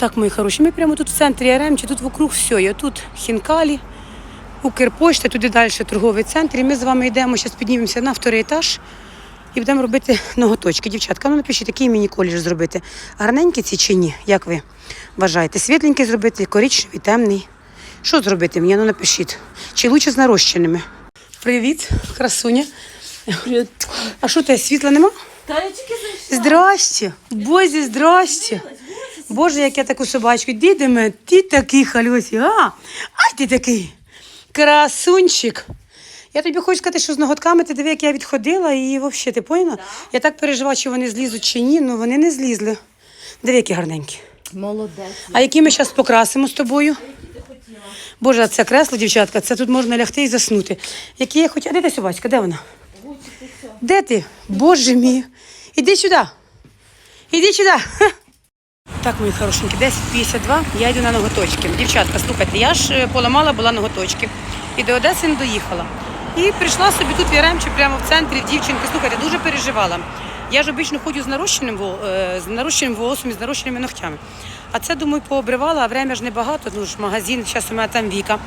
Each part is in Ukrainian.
Так, мої хороші, ми прямо тут в центрі Яремчі, тут вокруг все. І тут Хінкалі, Укрпошта, туди далі торговий центр. І ми з вами йдемо, зараз піднімемося на вторий етаж і будемо робити ноготочки. Дівчатка, ну напишіть, який мені колір зробити. Гарненький ці чи ні? Як ви вважаєте? Світленький зробити, коричневий, темний. Що зробити мені? Ну напишіть. Чи лучше з нарощеними? Привіт, красуня. Привіт. А що тебе світла нема? Та я тільки зайшла. Здрасте, Бозі, здрасте. Боже, як я таку собачку. Діди мене, ти такий хальосі, а? Ай ти такий. Красунчик. Я тобі хочу сказати, що з ноготками ти диви, як я відходила, і взагалі, ти поняла? Я так переживала, чи вони злізуть чи ні, ну вони не злізли. Диви, які гарненькі. Молодець. А які ми зараз покрасимо з тобою? Боже, а це кресло, дівчатка, це тут можна лягти і заснути. Які я хотіла. А де та собачка? Де вона? Де ти? Боже мій. Іди сюди. Іди сюди. Так, мої хорошенькі, 10.52, я йду на ноготочки. Дівчатка, слухайте, я ж е, поламала була ноготочки. І до Одеси не доїхала. І прийшла собі тут в Яремчі, прямо в центрі, в дівчинки. Слухайте, дуже переживала. Я ж обично ходжу з нарощеним, е, з нарощеним волосом і з нарощеними ногтями. А це, думаю, пообривала, а время ж небагато, ну ж магазин, зараз у мене там Віка.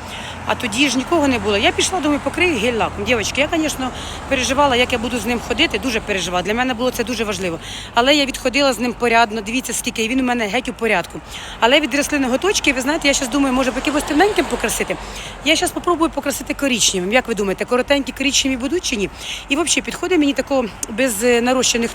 А тоді ж нікого не було. Я пішла, думаю, покрию гель-лаком. Дівчатки, я, звісно, переживала, як я буду з ним ходити, дуже переживала. Для мене було це дуже важливо. Але я відходила з ним порядно, дивіться, скільки і він у мене геть у порядку. Але відросли ноготочки, ви знаєте, я зараз думаю, може якимось темненьким покрасити. Я зараз спробую покрасити коричневим. Як ви думаєте, коротенькі коричневі будуть чи ні? І взагалі підходить мені такого без е,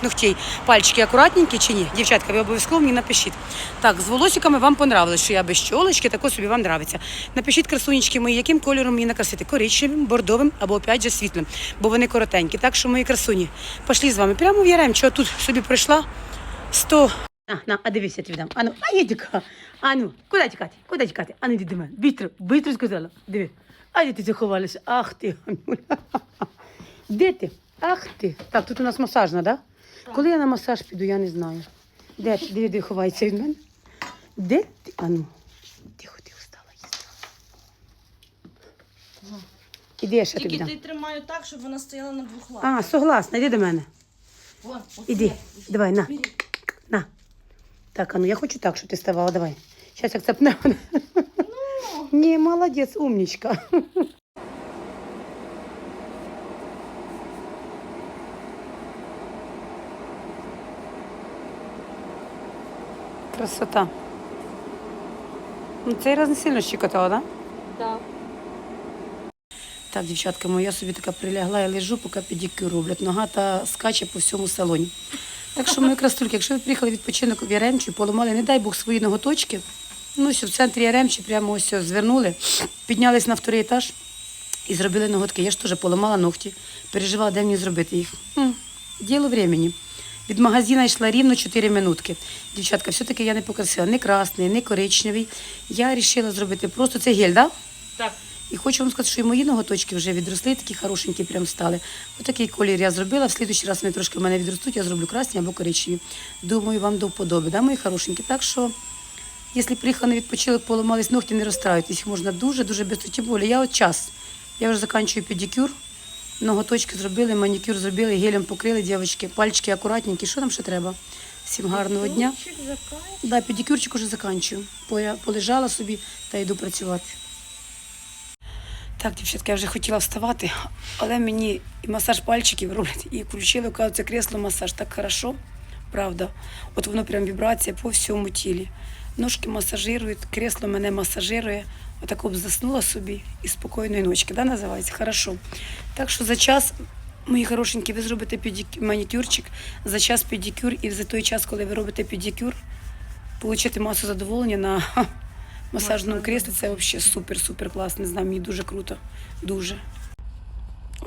нарощених ногтей. Пальчики акуратненькі чи ні? Дівчатка, ви обов'язково мені напишіть. Так, з волосиками вам понравилось, що я без чолочки, тако собі вам нравиться. Напишіть, красунечки мої, яким кольором мені накрасити? Коричневим, бордовим або опять же світлим, бо вони коротенькі. Так що мої красуні, пішли з вами. Прямо в Яремчо, тут собі прийшла 100 на, на, а дивись, я тобі дам. Ану, а є тіка. Ану, куди тікати? Куди тікати? Ану, йди до мене. Бистро, бистро сказала. Диви. А де ти заховалася? Ах ти, Анюля. Де ти? Ах ти. Так, тут у нас масажна, да? Коли я на масаж піду, я не знаю. Де ти? Де ховається від мене? Де ти? Ану. Тихо, тихо, стала їсти. Іди, я ще тобі Тільки дам. ти тримаю так, щоб вона стояла на двох лапах. А, согласна, іди до мене. Вон. Іди, давай, на. На. Так, а ну я хочу так, щоб ти ставала, давай. Сейчас як цепне. Ні, молодець, умничка. Красота. Ну, цей раз не сильно щекотала, так? Да? Да. Так, дівчатка мої, я собі така прилягла і лежу, поки педикюр роблять. Нога та скаче по всьому салоні. Так що, мої красульки, якщо ви приїхали відпочинок в Яремчі, поламали, не дай Бог, свої ноготочки, ну, що в центрі Яремчі прямо ось ось звернули, піднялись на вторий етаж і зробили ноготки. Я ж теж поламала ногті, переживала, де мені зробити їх. Діло времени. Від магазина йшла рівно 4 минутки. Дівчатка, все-таки я не покрасила ні красний, ні коричневий. Я вирішила зробити просто це гель, так? Да? Так. І хочу вам сказати, що і мої ноготочки вже відросли, такі хорошенькі прям стали. Отакий колір я зробила. В слідуючий раз вони трошки в мене відростуть, я зроблю красні або коричневі. Думаю, вам до вподоби, да, мої хорошенькі. Так що, якщо приїхали на відпочинок, поламались ногті, не розстраюйтесь. Їх можна дуже-дуже. Тим більше, я от час. Я вже закінчую педикюр. Ноготочки зробили, манікюр зробили, гелем покрили, дівчатки, пальчики акуратненькі. Що нам ще треба? Всім гарного дня. Да, педикюрчик уже заканчую. Полежала собі та йду працювати. Так, дівчатка, я вже хотіла вставати, але мені і масаж пальчиків роблять, і включили, кажуть, кресло масаж так хорошо, правда. От воно прям вібрація по всьому тілі. Ножки масажирують, кресло мене масажирує. Отак б заснула собі і спокійної ночки, да, називається? Хорошо. Так що за час, мої хорошенькі, ви зробите манікюрчик, за час педикюр, і за той час, коли ви робите педикюр, отримати масу задоволення на масажному креслі, це взагалі супер-супер класно. Не знаю, мені дуже круто. Дуже.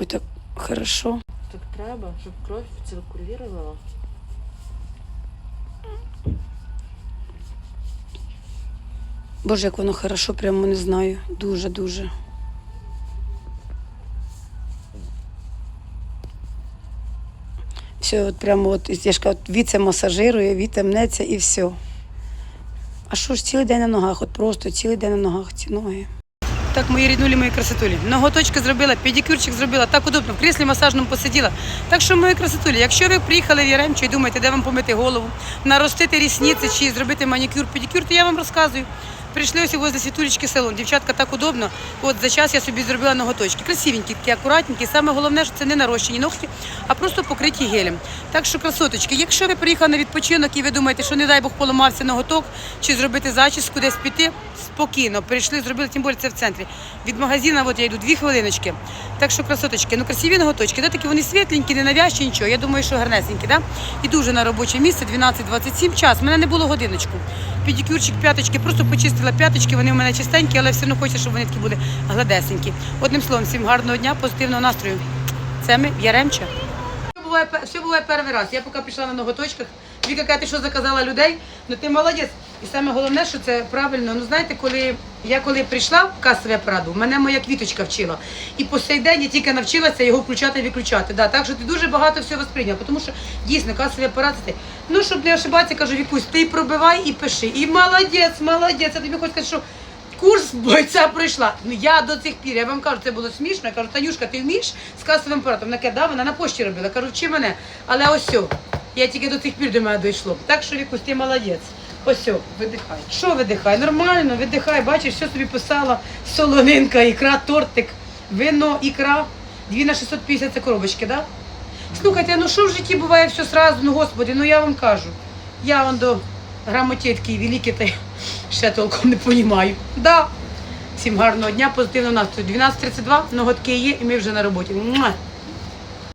Ой, так хорошо. Так треба, щоб кров циркулювала. Боже, як воно хорошо, прямо не знаю. Дуже-дуже. Все, от прямо от, я ж кажу, віце масажирує, віце мнеться і все. А що ж цілий день на ногах? От просто цілий день на ногах ці ноги. Так, мої ріднулі, мої красотулі. Ноготочки зробила, педикюрчик зробила, так удобно, в кріслі масажному посиділа. Так що, мої красотулі, якщо ви приїхали в Яремчу і думаєте, де вам помити голову, наростити рісниці чи зробити манікюр, педикюр, то я вам розказую. Прийшли ось возле світулечки салон. Дівчатка так удобно. От за час я собі зробила ноготочки. Красивенькі, такі акуратненькі. Саме головне, що це не нарощені ногті, а просто покриті гелем. Так що, красоточки, якщо ви приїхали на відпочинок і ви думаєте, що не дай Бог поламався ноготок, чи зробити зачіску, десь піти, спокійно прийшли, зробили, тим більше це в центрі. Від магазину, от я йду дві хвилиночки. Так що, красоточки, ну красиві ноготочки, да, такі вони світленькі, не навязчі, нічого. Я думаю, що гарнесенькі, да? І дуже на робоче місце, 12-27 час. У мене не було годиночку. Педикюрчик, п'яточки, просто почистила п'яточки, вони в мене чистенькі, але все одно хочу, щоб вони такі були гладесенькі. Одним словом, всім гарного дня, позитивного настрою. Це ми в Яремча. Все буває, все буває перший раз. Я поки пішла на ноготочках. Віка ти що заказала людей? Ну ти молодець. І саме головне, що це правильно. Ну знаєте, коли я коли прийшла в касовий апарат, мене моя квіточка вчила. І по сей день я тільки навчилася його включати і виключати. Да, так що ти дуже багато всього сприйняв, тому що дійсно касовий апарат. Ну, щоб не ошибатися, кажу, Вікусь, ти пробивай і пиши. І молодець, молодець. Я тобі хочу сказати, що Курс бойця пройшла. Ну я до цих пір, я вам кажу, це було смішно. Я кажу, Танюшка, ти вмієш з касовим апаратом? Вона каже, да, вона на пошті робила. Кажу, вчи мене. Але ось сьо, я тільки до цих пір до мене дійшло. Так що Вікусь, ти молодець. Ось видихай. Що видихай? Нормально, видихай, бачиш, все собі писала. Солонинка, ікра, тортик, вино, ікра. Дві на 650 це коробочки, да? Слухайте, ну що в житті буває все сразу, ну господи, ну я вам кажу. Я вам до грамотівки великі, та ще толком не розумію. Да. Всім гарного дня, позитивного настрою. 12.32, ноготки є і ми вже на роботі.